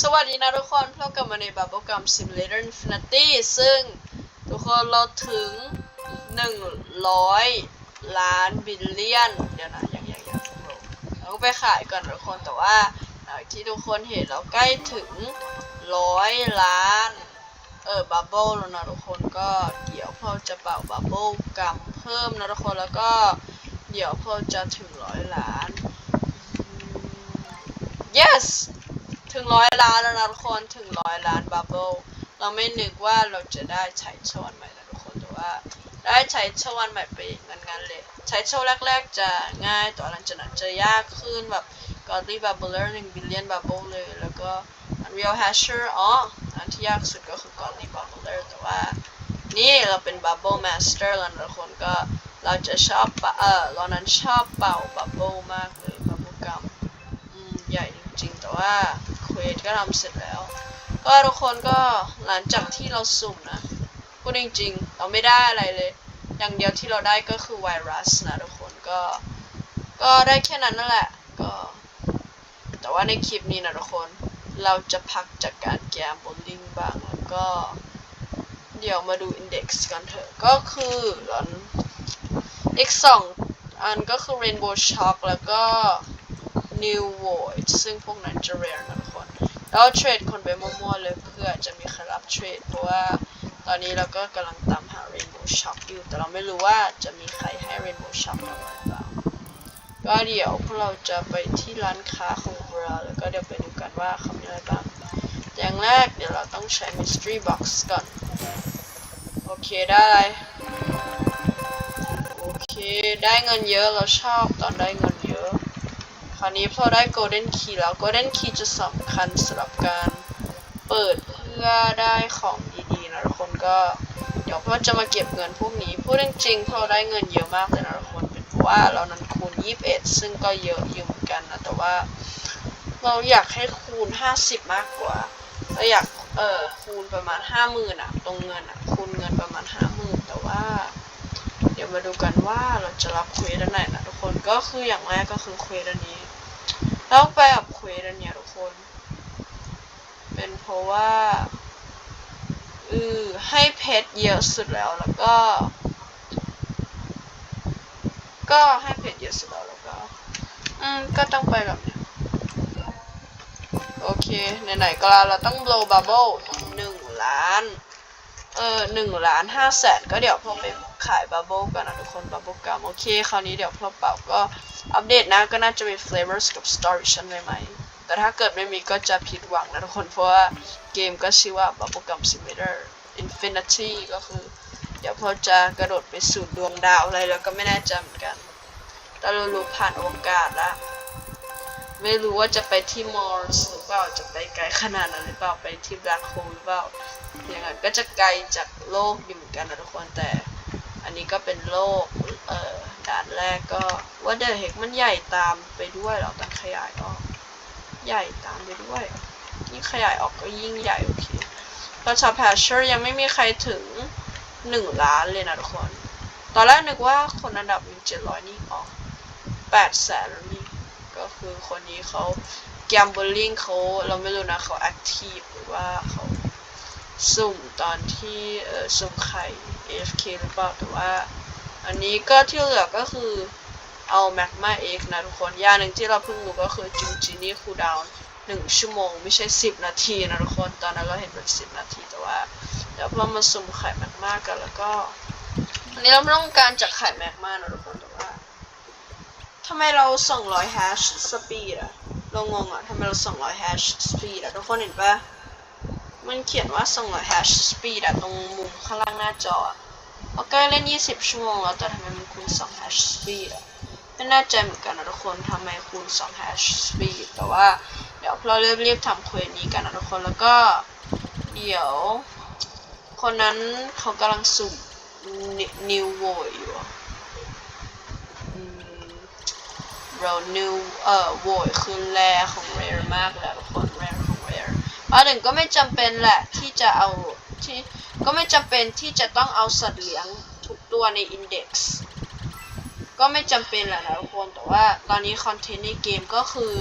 สวัสดีนะทุกคนพบกับมาใน Bubblegum Simulator Infinity ซึ่งทุกคนเราถึง 100 ล้านบิลเลียน เดี๋ยวนะยังยังยังเราไปขายก่อนทุกคนแต่ว่าที่ทุกคนเห็นเราใกล้ถึง 100 ล้าน เออบับเบิลแล้วนะทุกคนก็เดี๋ยวพอจะเป่าบับเบิลกัมเพิ่มนะทุกคนแล้วก็เดี๋ยวพอจะถึงร้อยล้าน yes ถึงร้อยล้านแล้วนะทุกคนถึงร้อยล้านบับเบิลเราไม่นึกว่าเราจะได้ใช้ช้อนใหม่นะทุกคนแต่ว่าได้ใช้ช้อนใหม่ไปงั้นๆเลยใช้ช้อนแรก ๆ จะง่ายต่อหลังจากนั้นจะยากขึ้นแบบ Godly Babbler 1 billion bubble เลย แล้วก็ Unreal Hasher อ๋ออันที่ยากสุดก็คือ Godly Babbler แต่ว่า นี่เราเป็น Bubble Master แล้วนะทุกคนก็เราจะชอบปะเออเรานั้นชอบเป่า Bubble มากเลย Bubble Gum อืมใหญ่จริงๆแต่ว่า วสก็ทำเสร็จแล้ว ก็ทุกคนก็หลังจากที่เราสุ่มนะพูดจริงๆ เราไม่ได้อะไรเลย อย่างเดียวที่เราได้ก็คือไวรัสนะทุกคนก็ ก็ได้แค่นั้นนั่นแหละ ก็ แต่ว่าในคลิปนี้นะทุกคน เราจะพักจากการแกมบอลลิงบ้างแล้วก็ เดี๋ยวมาดูอินเด็กซ์กันเถอะ ก็คืออันอีกสองอันก็คือ Rainbow Shock แล้วก็ New Void ซึ่งพวกนั้นจะ rare นะทุกคน แล้วเทรดคนไปมั่วๆเลยเพื่อจะมีใครรับเทรดเพราะว่าตอนนี้เราก็กำลังตามหา Rainbow Shock อยู่ แต่เราไม่รู้ว่าจะมีใครให้ Rainbow Shock เราหรือเปล่าก็เดี๋ยวพวกเราจะไปที่ร้านค้าของเราแล้วก็เดี๋ยวไปดูกันว่าเขามีอะไรบ้างอย่างแรกเดี๋ยวเราต้องใช้ mystery box ก่อน โอเคได้โอเค ได้เงินเยอะเราชอบตอนได้เงิน ราวนี้พอได้ golden key แล้ว golden key จะสำคัญสำหรับการเปิดเพื่อได้ของดีๆนะทุกคนก็เดี๋ยวพ่อจะมาเก็บเงินพวกนี้พูดจริงๆพอได้เงินเยอะมากเลยนะทุกคนเป็นเพราะว่าเรานั้นคูณ 21 ซึ่งก็เยอะอยู่เหมือนกันนะแต่ว่า เราอยากให้คูณ 50 มากกว่าเราอยากเออคูณประมาณ 50,000อะตรงเงินอะคูณเงินประมาณ 50,000 แต่ว่าเดี๋ยวมาดูกันว่าเราจะรับเควสอันไหนนะทุกคนก็คืออย่างแรกก็คือเควสอันนี้ แล้วไปกับเควสอันเนี้ยทุกคน เป็นเพราะว่าอือให้เพชรเยอะสุดแล้วแล้วก็ ก็ให้เพชรเยอะสุดแล้วแล้วก็อืมก็ต้องไปแบบเนี้ยโอเคไหนๆก็แล้วเราต้อง blow bubble หนึ่งล้าน เออหนึ่งล้านห้าแสนก็เดี๋ยวพวกไป ขายบับเบิลกันนะทุกคนบับเบิลกัมโอเค คราวนี้เดี๋ยวพวกเป่าก็อัปเดตนะก็น่าจะมี flavors กับ storage ใหม่ๆแต่ถ้าเกิดไม่มีก็จะผิดหวังนะทุกคน เพราะว่าเกมก็ชื่อว่า Bubblegum Simulator Infinity ก็คือ เดี๋ยวพอจะกระโดดไปสู่ดวงดาวอะไรแล้วก็ไม่แน่ใจเหมือนกันแต่เรารู้ผ่านโอกาสละไม่รู้ว่าจะไปที่มอร์สหรือเปล่า จะไปไกลขนาดนั้นหรือเปล่า ไปที่ Black Hole หรือเปล่า อย่างนั้นก็จะไกลจากโลกอยู่เหมือนกันนะทุกคนแต่ นนี้ก็เป็นโลก เอ่อด่านแรกก็ว่าเดอะเฮกมันใหญ่ตามไปด้วยเหรอแต่ขยายออก ใหญ่ตามไปด้วยยิ่งขยายออกก็ยิ่งใหญ่โอเคแล้วชาแพชเชอร์ยังไม่มีใครถึงหนึ่งล้านเลยนะทุกคน ตอนแรกนึกว่าคนอันดับหนึ่งเจ็ดร้อยนี่ออกแปดแสนแล้วนี่ก็คือคนนี้เขาแกมเบลลิงเขาเราไม่รู้นะเขาแอคทีฟหรือว่าเขา สุ่มตอนที่เออสุ่มไข่ AFK หรือเปล่าแต่ว่า อันนี้ก็ที่เหลือก็คือเอา Magma X นะทุกคนอย่างหนึ่งที่เราเพิ่งรู้ก็คือจิงจินี่คูลดาวน์หนึ่งชั่วโมง ไม่ใช่สิบนาทีนะทุกคนตอนนั้นเราเห็นเป็นสิบนาทีแต่ว่าเดี๋ยวเรามาสุ่มไข่แมกมากันแล้วก็ อันนี้เราไม่ต้องการจากไข่แมกมานะทุกคนแต่ว่าทำไมเรา200 hash speed อะเรางงอะทำไมเรา200 hash speed อะทุกคนเห็นปะ มันเขียนว่า200 hash speed อะตรงมุมข้างล่างหน้าจออะโอเคเล่น 20 ชั่วโมงแล้วแต่ทำไมมันคูณ2 hash speed อะไม่แน่ใจเหมือนกันนะทุกคนทำไมคูณ2 hash speed แต่ว่าเดี๋ยวเราเรีบๆทำเควสนี้กันนะทุกคนแล้วก็เดี๋ยว คนนั้นเขากำลังสุ่ม new void อยู่อืมเรา new เอ่อ void คือแรของ rare มากแล้วทุกคน อง rare มาถึงก็ไม่จำเป็นแหละที่จะเอาที่ก็ไม่จำเป็นที่จะต้องเอาสัตว์เลี้ยงทุกตัวใน index ก็ไม่จำเป็นแหละนะทุกคน แต่ว่าตอนนี้คอนเทนต์ในเกมก็คือ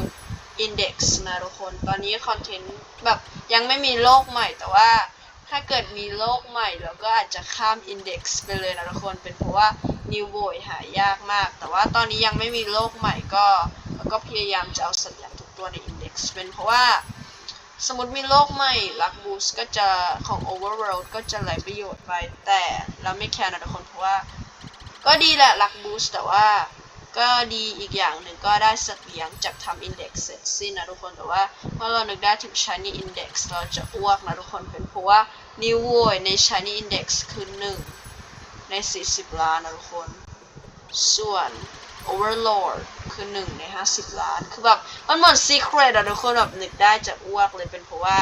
index นะทุกคน ตอนนี้คอนเทนต์แบบยังไม่มีโลกใหม่แต่ว่าถ้าเกิดมีโลกใหม่เราก็อาจจะข้าม index ไปเลยนะทุกคน เป็นเพราะว่า new void หายากมาก แต่ว่าตอนนี้ยังไม่มีโลกใหม่ก็ก็พยายามจะเอาสัตว์เลี้ยงทุกตัวใน index เป็นเพราะว่า สมมติมีโลกใหม่ลักบูสก็จะของ overworld ก็จะไหลประโยชน์ไป แต่เราไม่แคร์นะทุกคนเพราะว่า ก็ดีแหละลักบูสแต่ว่าก็ดีอีกอย่างหนึ่งก็ได้สัตว์เลี้ยงจากทำ index เสร็จสิ้นนะทุกคนแต่ว่าเมื่อเรานึกได้ถึง shiny index เราจะอ้วกนะทุกคนเป็นเพราะว่า new void ใน shiny index คือ 1 ใน 40 ล้านนะทุกคน ส่วน overlord คือ1ใน50ล้าน คือแบบ มันเหมือน secret อะทุกคนแบบนึกได้จะอ้วกเลยเป็นเพราะว่า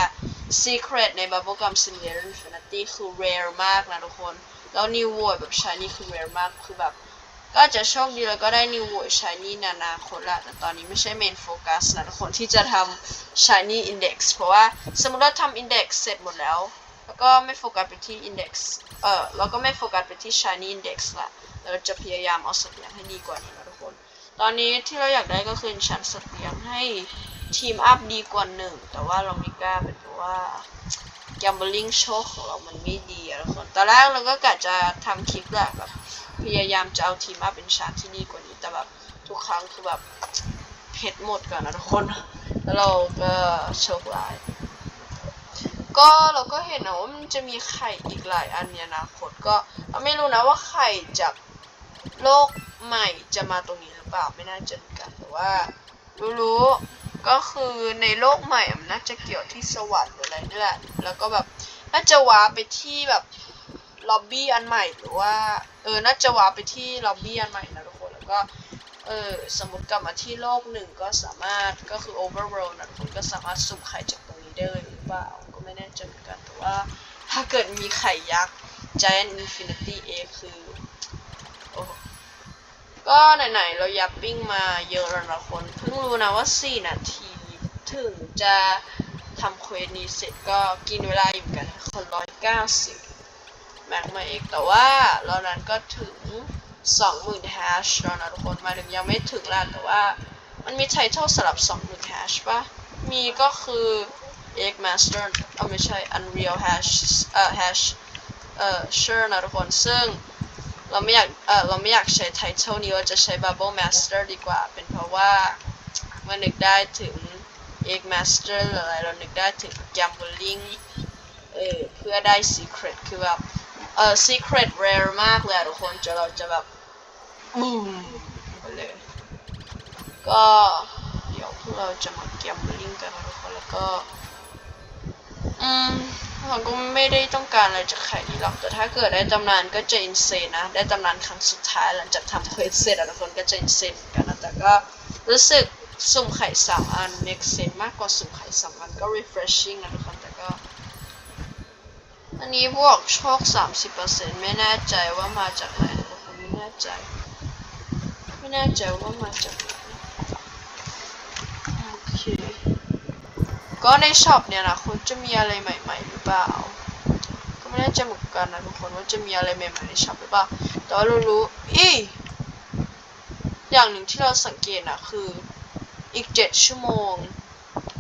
secret ใน bubblegum simulator infinity คือ rare มากนะทุกคน แล้ว new void แบบ shiny คือ rare มากคือแบบ ก็จะโชคดีแล้วก็ได้ new void shiny ในอนาคตละแต่ตอนนี้ไม่ใช่ main focus นะทุกคนที่จะทำ shiny index เพราะว่าสมมติว่าทำ index เสร็จหมดแล้วแล้วก็ไม่โฟกัสไปที่ index เออแล้วก็ไม่โฟกัสไปที่ shiny index ละ เราจะพยายามเอาสัตว์เลียให้ดีกว่านี้นะ ตอนนี้ที่เราอยากได้ก็คือชั้นสัตว์เลี้ยงให้ทีมอัพดีกว่าหนึ่ง แต่ว่าเราไม่กล้าเป็นเพราะว่า gambling โชคของเรามันไม่ดีอะทุกคน ตอนแรกเราก็กะจะทำคลิปแหละแบบพยายามจะเอาทีมอัพเป็นชั้นที่ดีกว่านี้ แต่แบบทุกครั้งคือแบบเพชรหมดก่อนนะทุกคน แล้วเราก็โชคร้าย ก็เราก็เห็นนะว่ามันจะมีไข่อีกหลายอันในอนาคตก็ไม่รู้นะว่าไข่จากโลกใหม่จะมาตรงนี้ เปล่าไม่น่าจะเหมือนกันแต่ว่า รู้ๆก็คือในโลกใหม่มันน่าจะเกี่ยวที่สวรรค์หรืออะไรนี่แหละแล้วก็แบบน่าจะว้าไปที่แบบล็อบบี้อันใหม่หรือว่าเออน่าจะว้าไปที่ล็อบบี้อันใหม่นะทุกคนแล้วก็เออสมมติกลับมาที่โลกหนึ่งก็สามารถก็คือ overworld นะทุกคนก็สามารถสุ่มไข่จากตรงนี้ได้เลยหรือเปล่าก็ไม่แน่ใจเหมือนกันแต่ว่าถ้าเกิดมีไข่ยักษ์ Giant Infinity A คือ ก็ไหนๆเรายับปิ้งมาเยอะแล้วนะคนเพิ่งรู้นะว่า 4 นาที ถึงจะทำเควสนี้เสร็จก็กินเวลาอยู่กันคนร้อยเก้าสิบแม็กมาเอกแต่ว่าเรานั้นก็ถึง20,000 hash แล้วนะทุกคนมาถึงยังไม่ถึงแล้วแต่ว่ามันมีไททอลสำหรับ20,000 hash ปะมีก็คือ Egg Master เอาไม่ใช่ Unreal Hash เอ่อ Hash เอ่อ Sure นะทุกคนซึ่ง เราไม่อยากเอ่อเราไม่อยากใช้ Title นี้เราจะใช้ Bubble Master ดีกว่า เป็นเพราะว่าเมื่อนึกได้ถึง Egg Master หรืออะไรเรานึกได้ถึง Gambling เออเพื่อได้ Secret คือแบบเออ Secret rare มากเลยทุกคนจะเราจะแบบบูมไปเลยก็เดี๋ยวพวกเราจะมา Gambling กันนะทุกคนแล้วก็อืม เราก็ไม่ได้ต้องการอะไรจากไข่นี้หรอก แต่ถ้าเกิดได้ตำนานก็จะอินเซนนะ ได้ตำนานครั้งสุดท้ายหลังจากทำเควสเสร็จอะทุกคนก็จะอินเซนเหมือนกันนะ แต่ก็รู้สึกสุ่มไข่สามอัน make sense มากกว่าสุ่มไข่สองอันก็ refreshing นะทุกคน แต่ก็ อันนี้บวกโชค 30%ไม่แน่ใจว่ามาจากไหนทุกคนไม่แน่ใจ ไม่แน่ใจว่ามาจากไหนโอเคก็ในช็อปเนี่ยนะคุณจะมีอะไรใหม่ๆหรือ เปล่า ก็ไม่แน่ใจเหมือนกันนะทุกคนว่าจะมีอะไรใหม่ๆในช็อปหรือเปล่า แต่ว่ารู้รู้อีอย่างหนึ่งที่เราสังเกตนะคืออีก 7 ชั่วโมง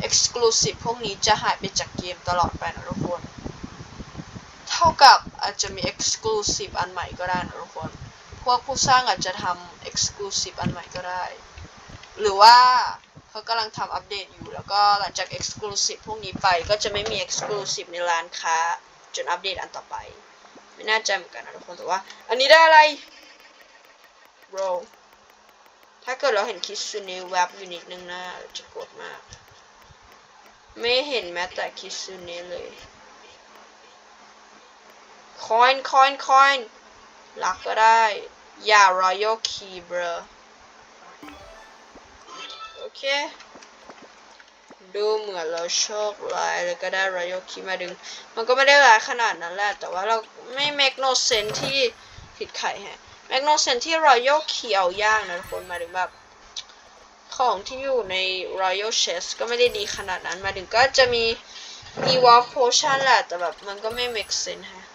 exclusive พวกนี้จะหายไปจากเกมตลอดไปนะทุกคน เท่ากับอาจจะมี exclusive อันใหม่ก็ได้นะทุกคน พวกผู้สร้างอาจจะทำ exclusive อันใหม่ก็ได้ หรือว่า เขากำลังทำอัปเดตอยู่ แล้วก็หลังจาก Exclusive พวกนี้ไปก็จะไม่มี Exclusive ในร้านค้า จนอัปเดตอันต่อไป ไม่น่าใจเหมือนกันนะทุกคนแต่ว่า อันนี้ได้อะไร bro ถ้าเกิดเราเห็นคิดซูเนแวบอยู่นิดนึงนะจะโกรธมาก ไม่เห็นแม้แต่คิดซูเนเลยคอยน์คอยน์คอยน์ลักก็ได้ อย่า Royal Key bro เค ดูเหมือนเราโชคร้ายแล้วก็ได้ร o ยคีมาดึง มันก็ไม่ได้ร้ายขนาดนั้นแหละ แต่ว่าเราไม่ make no sense ที่ผิดไข่ฮะ make no sense ที่ royal key เอาย่างนะทุกคนมายถึงแบบของที่อยู่ใน royal chest ก็ไม่ได้ดีขนาดนั้นมายถึงก็จะมีมี warp potion แหละ แต่แบบมันก็ไม่ make sense ฮะ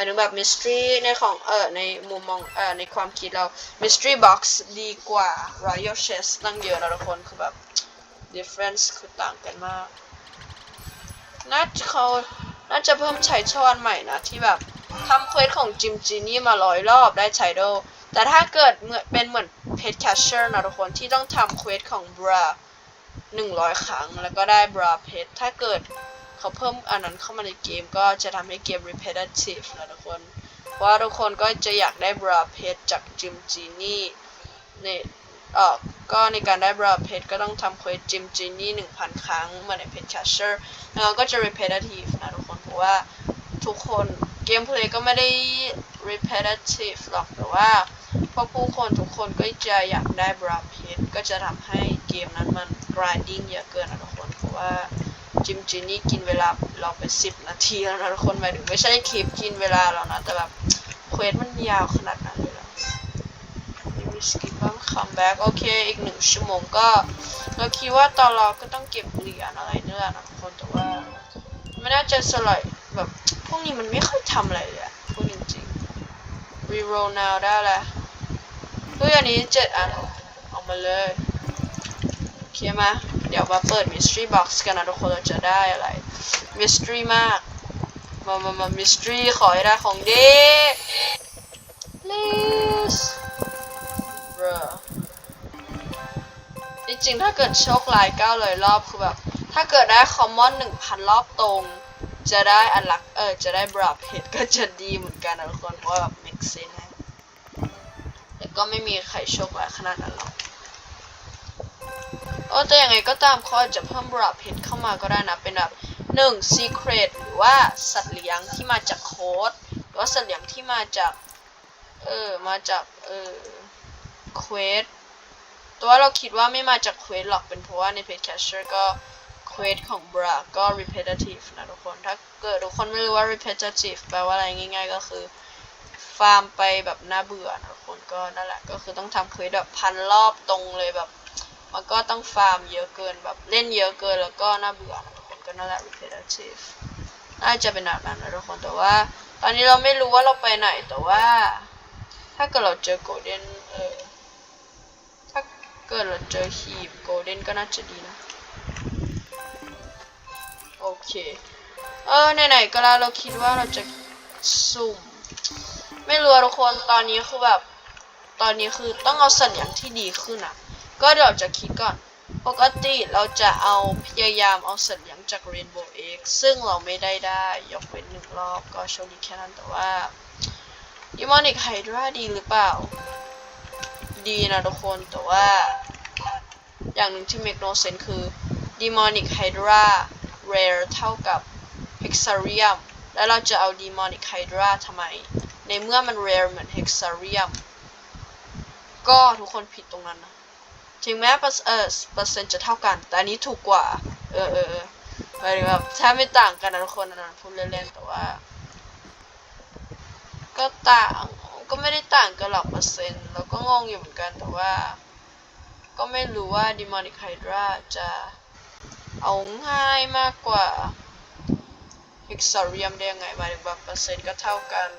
ายถึงแบบ mystery ในของเออในมุมมองเออในความคิดเรา mystery box ดีกว่า royal chest ตั้งเยอะนะทุกคนคือแบบ difference คือต่างกันมากน่าจะเขาน่าจะเพิ่มใช้ช่อนใหม่นะ ที่แบบทำเควสของจิมจีนี่มาร้อยรอบได้ไชโด แต่ถ้าเกิดเหมือนเป็นเหมือนเพจแคชเชอร์นะทุกคนที่ต้องทำเควสของบราหนึ่งร้อยครั้งแล้วก็ได้บราเพจถ้าเกิด เขาเพิ่มอันนั้นเข้ามาในเกมก็จะทำให้เกม repetitive นะทุกคนเพราะว่าทุกคนก็จะอยากได้บราเพจจากจิมจีนี่เนี่ยเออก็ในการได้บราเพจก็ต้องทำเควสจิมจีนี่หนึ่งพันครั้งเหมือนในเพจแคชเชอร์แล้วก็จะ repetitive นะทุกคนเพราะว่าทุกคนเกมเพลย์ก็ไม่ได้ repetitive หรอกแต่ว่าพวกผู้คนทุกคนก็จะอยากได้บราเพจก็จะทำให้เกมนั้นมัน grinding เยอะเกินนะทุกคนเพราะว่า จิมจินี่กินเวลาเราไป10นาทีแล้วนะทุกคนหมายถึงไม่ใช่คลิปกินเวลาเรานะ แต่แบบเควสมันยาวขนาดนั้นเลยเหรอมีสกิปบ้างคัมแบ็กโอเค อีกหนึ่งชั่วโมงก็ เราคิดว่าตอนเราก็ต้องเก็บเหรียญอะไรเนี่ยนะทุกคนแต่ว่าไม่น่าจะสลายแบบพวกนี้มันไม่ค่อยทำอะไรเลยอะพูดจริงๆ reroll now ได้แล้วเฮ้ยอันนี้เจ็ดอันออกมาเลยโอเคไหม เดี๋ยวมาเปิด mystery box กันนะทุกคนเราจะได้อะไร mystery มาก มามามา mystery ขอให้ได้ของดี please bruh จริงๆถ้าเกิดโชคร้ายเก้าเลยรอบคือแบบ ถ้าเกิดได้คอมมอนหนึ่งพันรอบตรง จะได้อันลักเออ จะได้บราเพจก็จะดีเหมือนกันนะทุกคน เพราะแบบ make sense นะแต่ก็ไม่มีใครโชคร้ายขนาดนั้นหรอก โอ้แต่ยังไงก็ตามเขาอาจจะเพิ่มบราเพจเข้ามาก็ได้นะ เป็นแบบหนึ่ง secret หรือว่าสัตว์เลี้ยงที่มาจากโค้ดหรือว่าสัตว์เลี้ยงที่มาจาก เออ มาจากเออเควสแต่ว่าเราคิดว่าไม่มาจากเควสหรอกเป็นเพราะว่าในเพจแคชเชอร์ก็เควสของบราก็ repetitive นะทุกคน ถ้าเกิดทุกคนไม่รู้ว่า repetitive แปลว่าอะไรง่าย ๆ ก็คือ ฟาร์มไปแบบน่าเบื่อนะทุกคนก็นั่นแหละก็คือต้องทำเควสแบบพันรอบตรงเลยแบบ มันก็ต้องฟาร์มเยอะเกินแบบเล่นเยอะเกินแล้วก็น่าเบื่อนะทุกคนก็นั่นแหละ repetitive น่าจะเป็นแบบนั้นนะทุกคนแต่ว่า ตอนนี้เราไม่รู้ว่าเราไปไหนแต่ว่า ถ้าเกิดเราเจอ golden เออถ้าเกิดเราเจอหีบโกลเด้นก็น่าจะดีนะโอเค เออไหนๆก็แล้วเราคิดว่าเราจะสุ่ม ไม่รู้ทุกคนตอนนี้คือแบบ ตอนนี้คือต้องเอาสัญญาณที่ดีขึ้นอะ ก็เดี๋ยวจะคิดก่อน ปกติเราจะเอาพยายามเอาสัญญาณจาก Rainbow X ซึ่งเราไม่ได้ได้ ยกเว้นหนึ่งรอบก็โชคดีแค่นั้นแต่ว่า Demonic Hydra ดีหรือเปล่า ดีนะทุกคนแต่ว่า อย่างหนึ่งที่ make no sense คือ demonic hydra rare เท่ากับ hexarium แล้วเราจะเอา demonic hydra ทำไม ในเมื่อมัน rare เหมือน hexarium ก็ทุกคนผิดตรงนั้นนะ ถึงแม้เปอร์เออเปอร์เซ็นต์จะเท่ากัน แต่อันนี้ถูกกว่า เออเออเออหมายถึงแบบถ้าไม่ต่างกันนะทุกคนนนั้นพูดเล่นๆแต่ว่า ก็ต่างก็ไม่ได้ต่างกันหรอกเปอร์เซ็นต์เราก็งงอยู่เหมือนกันแต่ว่า ก็ไม่รู้ว่า Demonic Hydra จะเอาง่ายมากกว่า Hexarium ได้ยังไงหมายถึงแบบเปอร์เซ็นต์ก็เท่ากัน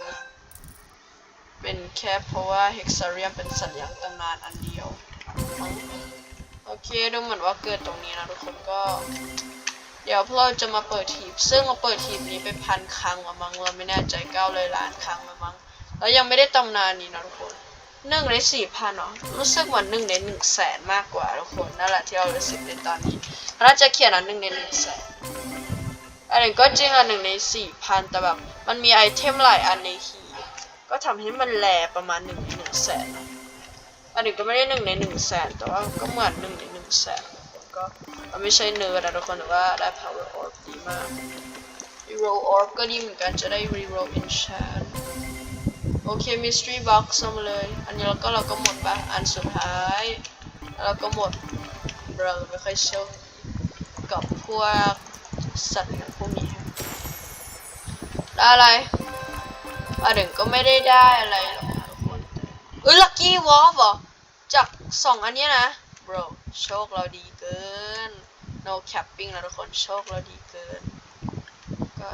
เป็นแค่เพราะว่า Hexarium เป็นสัญญาณตำนานอันเดียวมั้ โอเคดูเหมือนว่าเกิดตรงนี้นะทุกคนก็ เดี๋ยวพวกเราจะมาเปิดทีมซึ่งเราเปิดทีมนี้ไปพันครั้งละมั้งเราไม่แน่ใจเก้าเลยล้านครั้งละมั้งแล้วยังไม่ได้ตำนานนี้นะทุกคนหนึ่งในสี่พันเนาะรู้สึกเหมือนหนึ่งในหนึ่งแสนมากกว่าทุกคนนั่นแหละที่เรารู้สึกในตอนนี้น่าจะเขียนอะหนึ่งในหนึ่งแสนอันนี้ก็จริงอะหนึ่งในสี่พันแต่แบบมันมีไอเทมหลายอันในฮีก็ทำให้มันแลประมาณหนึ่งในหนึ่งแสนนะ อันนี้ก็ไม่ได้หนึ่งในหนึ่งแสนแต่ว่าก็เหมือนหนึ่งในหนึ่งแสนก็มันไม่ใช่เนื้อนะทุกคนแต่ว่าได้ power orb ดีมาก reroll orb ก็ดีเหมือนกันจะได้ reroll enchant โอเค mystery box เมาเลย อันนี้เราก็เราก็หมดปะอันสุดท้ายแล้วเราก็หมดเราไม่ค่อยเชื่อกับพวกสัตว์อย่างพวกนี้ได้อะไรมาถึงก็ไม่ได้ได้อะไรหรอก นะทุกคนเอ้ย lucky wolf เหรอ จากสองอันนี้นะ bro โชคเราดีเกิน no capping นะทุกคนโชคเราดีเกิน ก็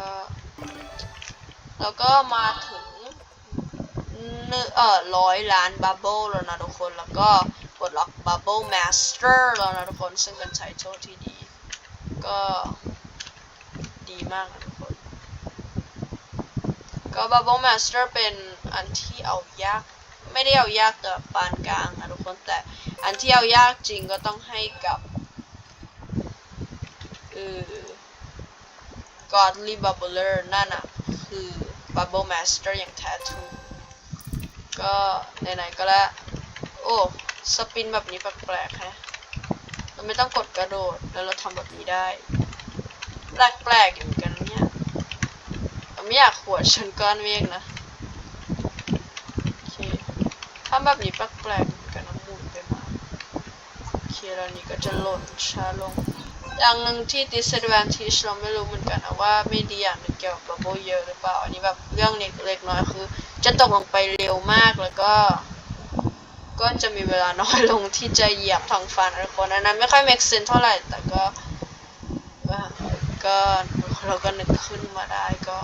แล้วก็มาถึงเนเอ่อร้อยล้านบับเบิลแล้วนะทุกคน แล้วก็ปลดล็อก Bubble Master แล้วนะทุกคน ซึ่งเป็นไทท l ที่ดี ก็ดีมากนะทุกคน ก็ Bubble Master เป็นอันที่เอายาก ไม่ได้เอายากแต่ปานกลางนะทุกคนแต่อันที่เอายากจริงก็ต้องให้กับเออ Godly Bubbler นั่นอะคือ Bubble Master อย่างแท้ทรูก็ไหนๆก็แล้ว โอ้ สปินแบบนี้แปลกๆฮะเราไม่ต้องกดกระโดดแล้วเราทำแบบนี้ได้ แปลกๆอยู่เหมือนกันเนี่ย เราไม่อยากขวดชนก้อนเมฆนะ ทำแบบนี้แปลกๆกันนะหมุนไปมาโอเคแล้วนี้ก็จะหล่นช้าลง อย่างหนึ่งที่ disadvantage เราไม่รู้เหมือนกันนะว่าไม่ดีอย่างหนึ่งเกี่ยวกับ bubble เยอะหรือเปล่า อันนี้แบบเรื่องเล็กๆน้อยคือ จะตกลงไปเร็วมากแล้วก็ ก็จะมีเวลาน้อยลงที่จะเหยียบทางฟันอะไรคนอันนั้นไม่ค่อย make sense เท่าไหร่ แต่ก็ก็เราก็นึกขึ้นมาได้ก็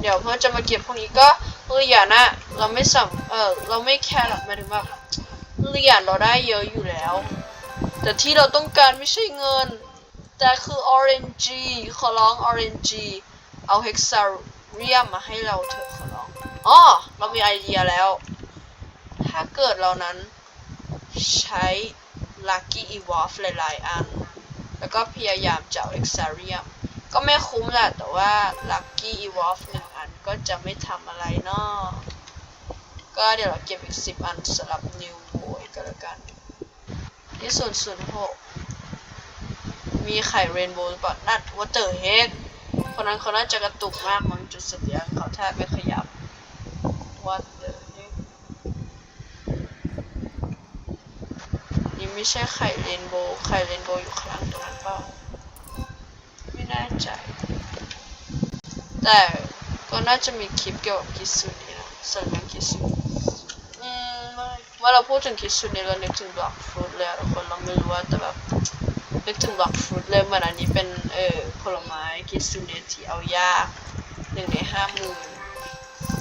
เดี๋ยวเพื่อจะมาเก็บพวกนี้ก็ เหรียญนะเราไม่สัมเออเราไม่แคร์หรอกหมายถึงแบบเรียญเราได้เยอะอยู่แล้ว แต่ที่เราต้องการไม่ใช่เงิน แต่คือ RNG ขอร้อง RNG เอา Hexarium มมาให้เราเถอะขอร้องอ๋อเรามีไอเดียแล้ว ถ้าเกิดเรานั้นใช้ Lucky Evolve หลาย ๆ อัน แล้วก็พยายามจะเอา Hexarium ก็ไม่คุ้มแหละแต่ว่า Lucky Evolve หนึ่งันก็จะไม่ทำอะไรเนาะก็เดี๋ยวเราเก็บอีก 10 อันสำหรับ New Boy ก็แล้วกันที่ศูนย์ศูนย์หกมีไข่เรนโบว์หรือเปล่านั่นวัตเตอร์เฮกคนนั้นเขาน่าจะกระตุกมากมั้งจุดเตียงเขาแทบไม่ขยับวัตเตอร์นี่ไม่ใช่ไข่เรนโบว์ไข่เรนโบว์อยู่ข้างหลังตรงนั้นเปล่าไม่แน่ใจแต่ ก็น่าจะมีคลิปเกี่ยวกับคิสุนี่นะส่วนเรื่องคิสุอืมไม่เมื่อเราพูดถึงคิสุนี้เรานึกถึงบล็อกฟรุตเลยทุกคนเราไม่รู้ว่าแต่แบบนึกถึงบล็อกฟรุตเลยเหมือนอันนี้เป็นเออผลไม้คิสุดเนี่ยที่เอายากหนึ่งในห้าหมื่น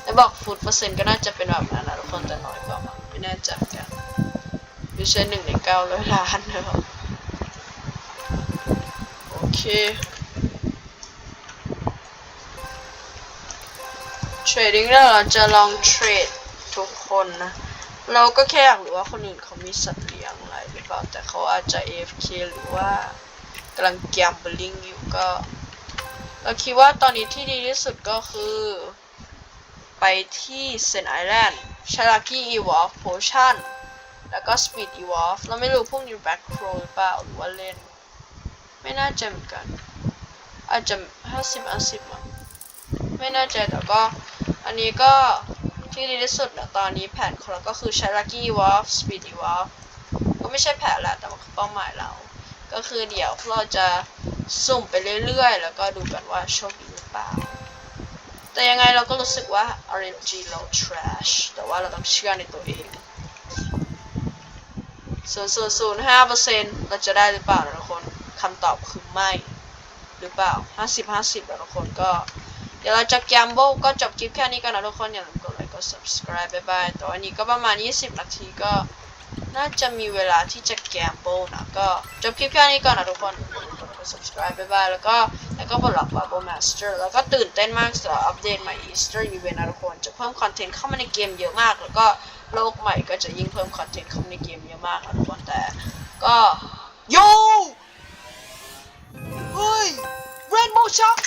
แล้วบล็อกฟรุตเปอร์เซ็นต์ก็น่าจะเป็นแบบนั้นนะทุกคนแต่น้อยกว่าไม่แน่ใจกันไม่ใช่หนึ่งในเก้าร้อยล้านนะครับโอเค เทรดดิ้งแล้วเราจะลองเทรดทุกคนนะ เราก็แค่อยากรู้ว่าคนอื่นเขามีสัตว์เลี้ยงอะไรหรือเปล่าแต่เขาอาจจะ AFK หรือว่ากำลังแกมเบลิงอยู่ก็ เราคิดว่าตอนนี้ที่ดีที่สุดก็คือ ไปที่เซนไอแลนด์ชาลากี้อีวอฟโพชั่นแล้วก็สปีดอีวอฟเราไม่รู้พวกนี้แบ็คโครหรือเปล่าหรือว่าเล่น ไม่น่าจะเหมือนกัน อาจจะห้าสิบอันสิบมั้งไม่น่ใจะแต่ก็ อันนี้ก็ที่ดีที่สุดนะตอนนี้แผนของเราก็คือใช้ Lucky Evolve Speed Evolve ก็ไม่ใช่แผนแหละแต่มันคือเป้าหมายเรา ก็คือเดี๋ยวเราจะสุ่มไปเรื่อยๆ แล้วก็ดูกันว่าโชคดีหรือเปล่า แต่ยังไงเราก็รู้สึกว่า RNG เรา trash แต่ว่าเราต้องเชื่อในตัวเองศูนย์ศูนย์ศูนย์ห้าเปอร์เซ็นต์เราจะได้หรือเปล่าทุกคนคำตอบคือไม่ หรือเปล่าห้าสิบห้าสิบแล้วทุกคนก็ ดี๋ยวเราจะแกมโบก็จบคลิปแค่นี้กันนะทุกคนอย่าลืมกดไลค์กด subscribe บ๊ายบายต่วันนี้ก็ประมาณ 20 นาทีก็น่าจะมีเวลาที่จะแกมโบนะก็จบคลิปแค่นี้ก่อนนะทุกคนกดไลค์กด subscribe บ๊ายบายแล้วก็แล้วก็บนหลัก Bubble Master แล้วก็ตื่นเต้นมากสำหรับอัปเดตใหม่ Easter Event นะทุกคนจะเพิ่มคอนเทนต์เข้ามาในเกมเยอะมาก แล้วก็โลกใหม่ก็จะยิ่งเพิ่มคอนเทนต์เข้ามาในเกมเยอะมากนะทุกคนแต่ก็โยเฮ้ย Rainbow Shark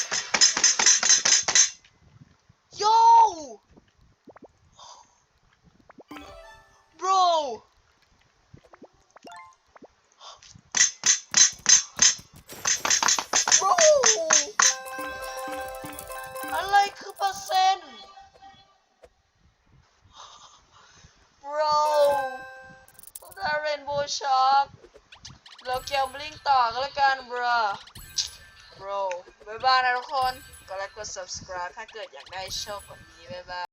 subscribe ถ้าเกิดอยากได้โชคแบบนี้บ๊ายบ